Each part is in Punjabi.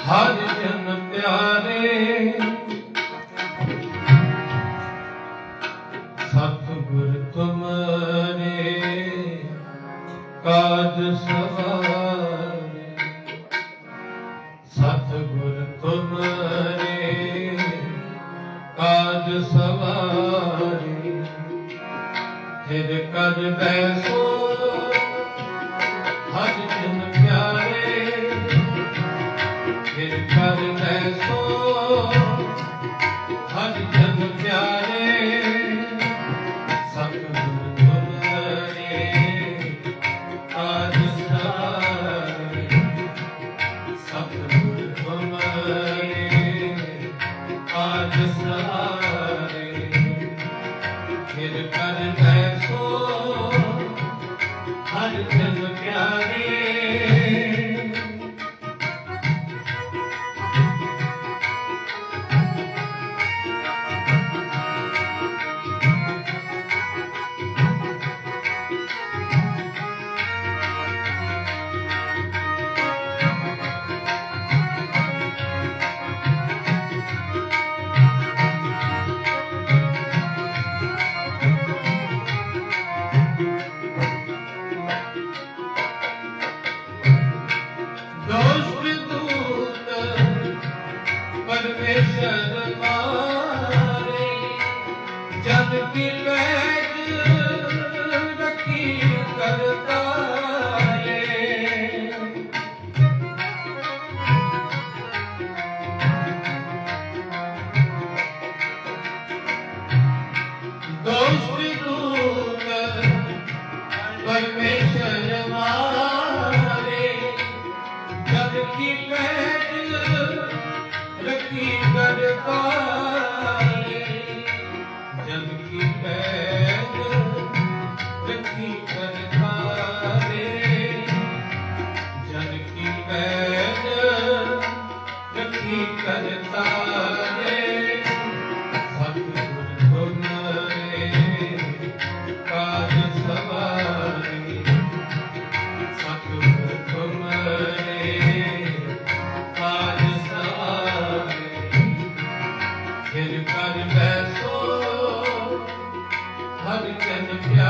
ਹਰਿ ਜਨ ਪਿਆਰੇ। ਸਤਿਗੁਰ ਤੁਮਰੇ ਕਾਜ ਸਵਾਰੇ। ਸਤਿਗੁਰ ਤੁਮਰੇ ਕਾਜ ਸਵਾਰੇ। प्यारे Hare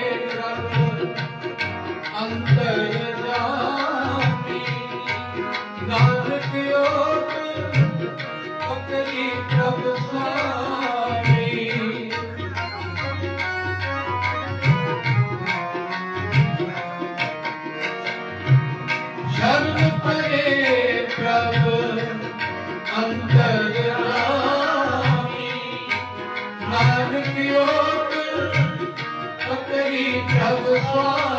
ਪ੍ਰਭ ਸਵਾ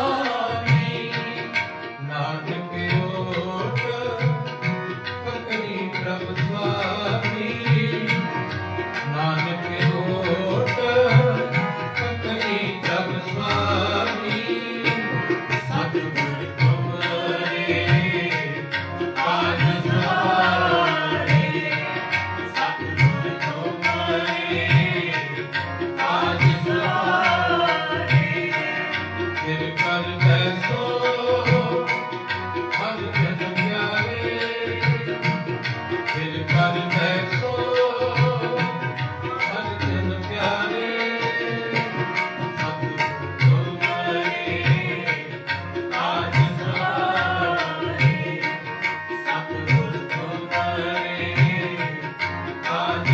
God.